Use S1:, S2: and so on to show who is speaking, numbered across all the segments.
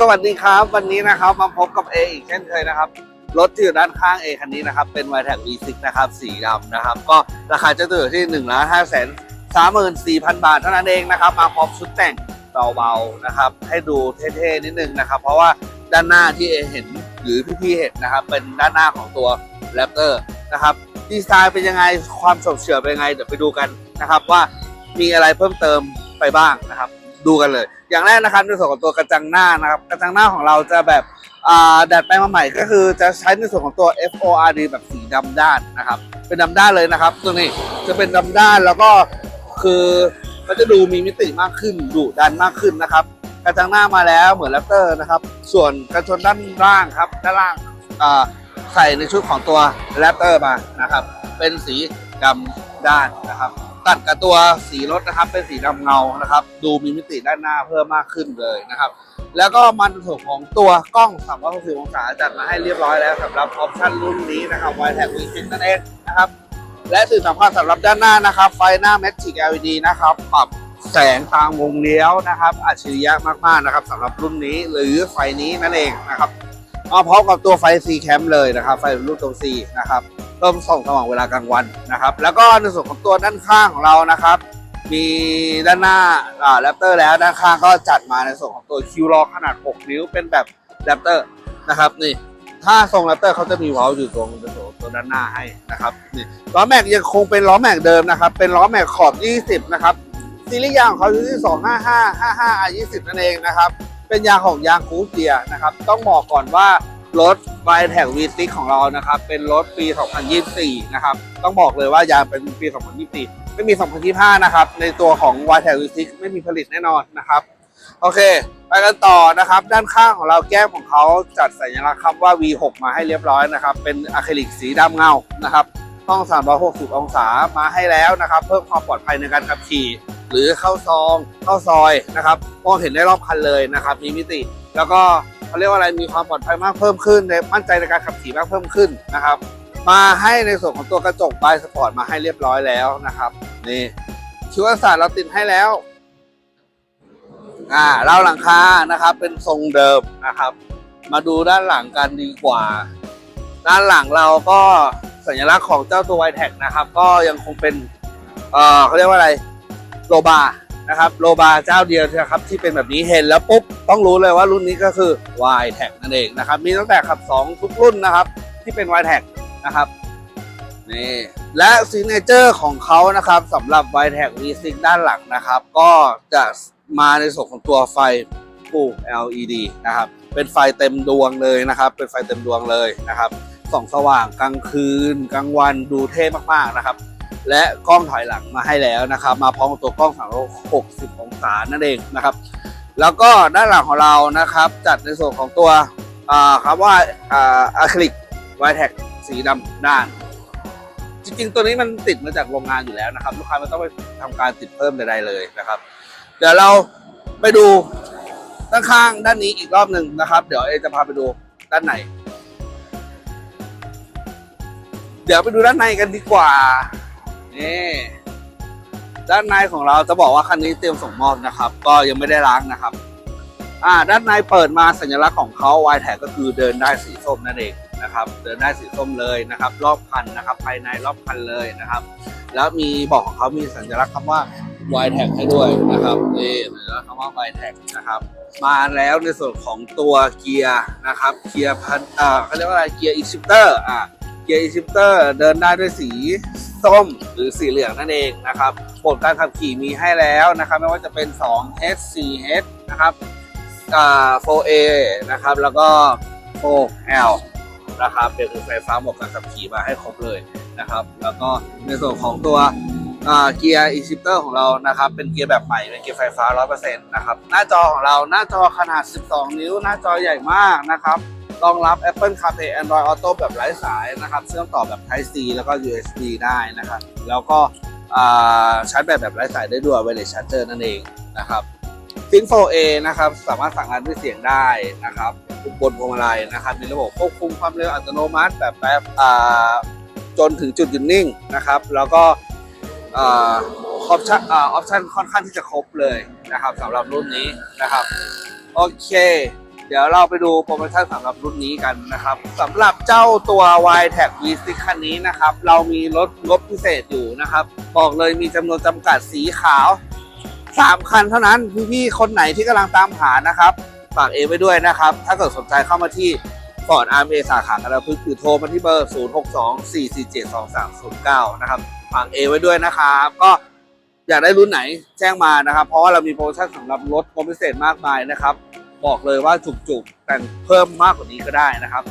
S1: สวัสดีครับ วันนี้นะครับมาพบกับเออีกเช่นเคยนะครับ รถที่อยู่ด้านข้างเอคันนี้นะครับ เป็น y t e c V6 นะครับ สีดำนะครับ ก็ราคาจะอยู่ที่1นึ่งล้านห้าแสนสามหมื่นสี่พันบาทเท่านั้นเองนะครับ มาพร้อมชุดแต่งเบาๆนะครับ ให้ดูเท่ๆนิดนึงนะครับ เพราะว่าด้านหน้าที่เอเห็นหรือพี่ๆเห็นนะครับ เป็นด้านหน้าของตัว Raptor นะครับดีไซน์เป็นยังไงความฉบเฉี่ยเป็นยังไงเดี๋ยวไปดูกันนะครับว่ามีอะไรเพิ่มเติมไปบ้างนะครับ ดูกันเลย อย่างแรกนะครับในส่วนของตัวกระจังหน้านะครับ กระจังหน้าของเราจะแบบอ่าดัดแปลงมาใหม่ก็คือจะใช้ในส่วนของตัว FORD แบบสีดำด้านนะครับ เป็นดำด้านเลยนะครับ ตัวนี้จะเป็นดำด้านแล้วก็คือมันจะดูมีมิติมากขึ้นดุดันมากขึ้นนะครับ กระจังหน้ามาแล้วเหมือนแรปเตอร์นะครับ ส่วนกระชนด้านล่างครับด้านล่างใส่ในชุดของตัวแรปเตอร์มานะครับ เป็นสีดำด้านนะครับ ตัดกับตัวสีรถนะครับเป็นสีดำเงานะครับ ดูมีมิติด้านหน้าเพิ่มมากขึ้นเลยนะครับ แล้วก็มันส่วนของตัวกล้อง 360 องศาจัดมาให้เรียบร้อยแล้วสำหรับออปชั่นรุ่นนี้นะครับ y t a g V6 นั่นเองนะครับ และสิ่งสำคัญสำหรับด้านหน้านะครับ ไฟหน้า Magic LED นะครับปรับแสงตามวงเลี้ยวนะครับ อัจฉริยะมากๆนะครับสำหรับรุ่นนี้หรือไฟนี้นั่นเองนะครับมาพร้อมกับตัวไฟ C Cam เลยนะครับ ไฟรูปตัว C นะครับ เพิ่มส่องสว่างเวลากลางวันนะครับ แล้วก็ในส่วนของตัวด้านข้างของเรานะครับ มีด้านหน้าอ่าแรปเตอร์แล้วด้านข้างก็จัดมาในส่วนของตัวคิวล็อขนาด 6 นิ้วเป็นแบบแรปเตอร์นะครับนี่ถ้าทรงแรปเตอร์เขาจะมีเว้าอยู่ตรงตัวตัวด้านหน้าให้นะครับนี่ล้อแม็กยังคงเป็นล้อแม็กเดิมนะครับ เป็นล้อแม็กขอบ 20 นะครับซีรีส์ยางของเขาอยู่ที่ 255 55 R 20 นั่นเองนะครับ เป็นยางของยางคูเกียนะครับ ต้องบอกก่อนว่า รถ y t e c V6 ของเรานะครับ เป็นรถปี 2024 นะครับ ต้องบอกเลยว่ายางเป็นปี 2024 ไม่มี 2025 นะครับ ในตัวของ y t e c V6 ไม่มีผลิตแน่นอนนะครับ โอเค ไปกันต่อนะครับ ด้านข้างของเราแก้มของเขาจัดสัญลักษณ์คำว่า V6 มาให้เรียบร้อยนะครับ เป็นอะคริลิกสีดำเงานะครับต้อง 360 องศามาให้แล้วนะครับ เพิ่มความปลอดภัยในการขับขี่หรือเข้าซองเข้าซอยนะครับมองเห็นได้รอบคันเลยนะครับ มีมิติ แล้วก็ เขาเรียกว่าอะไรมีความปลอดภัยมากเพิ่มขึ้นในมั่นใจในการขับขี่มากเพิ่มขึ้นนะครับ มาให้ในส่วนของตัวกระจกบายสปอร์ตมาให้เรียบร้อยแล้วนะครับ นี่ชิวศาสตร์เราติดให้แล้วอ่าเล่าหลังคานะครับ เป็นทรงเดิมนะครับ มาดูด้านหลังกันดีกว่า ด้านหลังเราก็สัญลักษณ์ของเจ้าตัวไวแท็กนะครับ ก็ยังคงเป็นเออเขาเรียกว่าอะไรโลบา นะครับโลบาเจ้าเดียวนะครับที่เป็นแบบนี้เห็นแล้วปุ๊บต้องรู้เลยว่ารุ่นนี้ก็คือ y t a g นั่นเองนะครับมีตั้งแต่ขับ 2 ทุกรุ่นนะครับที่เป็น y t a g นะครับนี่และซิเนเจอร์ของเขานะครับสำหรับ y t a g V6 ด้านหลังนะครับ ก็จะมาในส่วนของตัวไฟ Full LED นะครับเป็นไฟเต็มดวงเลยนะครับ เป็นไฟเต็มดวงเลยนะครับส่องสว่างกลางคืนกลางวันดูเท่มากๆนะครับ และกล้องถอยหลังมาให้แล้วนะครับ มาพร้อมกับตัวกล้อง 360 องศานั่นเองนะครับ แล้วก็ด้านหลังของเรานะครับ จัดในส่วนของตัวครับว่าอ่าอะคริลิกไวแท็กสีดำด้าน จริงๆ ตัวนี้มันติดมาจากโรงงานอยู่แล้วนะครับ ลูกค้าไม่ต้องไปทำการติดเพิ่มใดๆเลยนะครับ เดี๋ยวเราไปดูด้านข้างด้านนี้อีกรอบหนึ่งนะครับ เดี๋ยวเอจะพาไปดูด้านในเดี๋ยวไปดูด้านในกันดีกว่า นี่ด้านในของเราจะบอกว่าคันนี้เตรียมส่งมอบนะครับ ก็ยังไม่ได้ล้างนะครับ อ่า ด้านในเปิดมาสัญลักษณ์ของเขา y t a g ก็คือเดินได้สีส้มนั่นเองนะครับ เดินได้สีส้มเลยนะครับ รอบคันนะครับ ภายในรอบคันเลยนะครับ แล้วมีบอกของเขามีสัญลักษณ์คำว่า y t a g ให้ด้วยนะครับนี่สัญลักษณ์คำว่า y t a g นะครับ มาแล้วในส่วนของตัวเกียร์นะครับ เกียร์พันอ่าเขาเรียกว่าอะไรเกียร์ e ิ h เตอร์อ่าเกียร์ e ิ h เตอร์เดินได้ด้วยสี ส้มหรือสีเหลืองนั่นเองนะครับผลการขับขี่มีให้แล้วนะครับไม่ว่าจะเป็น 2H 4H นะครับ่า 4A นะครับแล้วก็ 4L นะครับเป็นไฟฟ้าหมดการขับขี่มาให้ครบเลยนะครับ แล้วก็ในส่วนของตัวเกียร์อีซิปเตอร์ของเรานะครับ เป็นเกียร์แบบใหม่เป็นเกียร์ไฟฟ้า 100%นะครับหน้าจอของเราหน้าจอขนาด 12 นิ้ว หน้าจอใหญ่มากนะครับ รองรับ Apple CarPlay Android Auto แบบไร้สายนะครับเชื่อมต่อแบบ Type C แล้วก็ USB ได้นะครับ แล้วก็ชาร์จแบตแบบไร้สายได้ด้วย Wireless Charger นั่นเองนะครับฟิน 4A นะครับสามารถสั่งงานด้วยเสียงได้นะครับบนพวงมาลัยนะครับมีระบบควบคุมความเร็วอัตโนมัติแบบแบบจนถึงจุดหยุดนิ่งนะครับ แล้วก็ออปชั่นออปชั่นค่อนข้างที่จะครบเลยนะครับสำหรับรุ่นนี้นะครับ โอเค เดี๋ยวเราไปดูโปรโมชั่นสำหรับรุ่นนี้กันนะครับสำหรับเจ้าตัว y t a g V6 คันนี้นะครับ เรามีลดงบพิเศษอยู่นะครับ บอกเลยมีจำนวนจำกัดสีขาว 3 คันเท่านั้นพี่ๆคนไหนที่กำลังตามหานะครับ ฝากเอไว้ด้วยนะครับ ถ้าเกิดสนใจเข้ามาที่ฟอร์ดอาร์เอสาขากันแล้วคือโทรมาที่เบอร์ 0 6 2 4 4 7 2 3 0 9 นะครับฝากเอไว้ด้วยนะครับ ก็อยากได้รุ่นไหนแจ้งมานะครับ เพราะว่าเรามีโปรโมชั่นสำหรับรถโปรพิเศษมากมายนะครับ บอกเลยว่าจุกๆ แต่งเพิ่มมากกว่านี้ก็ได้นะครับ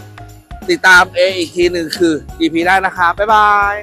S1: ติดตามเออีกทีหนึ่งคือ EP ได้นะครับ บ๊ายบาย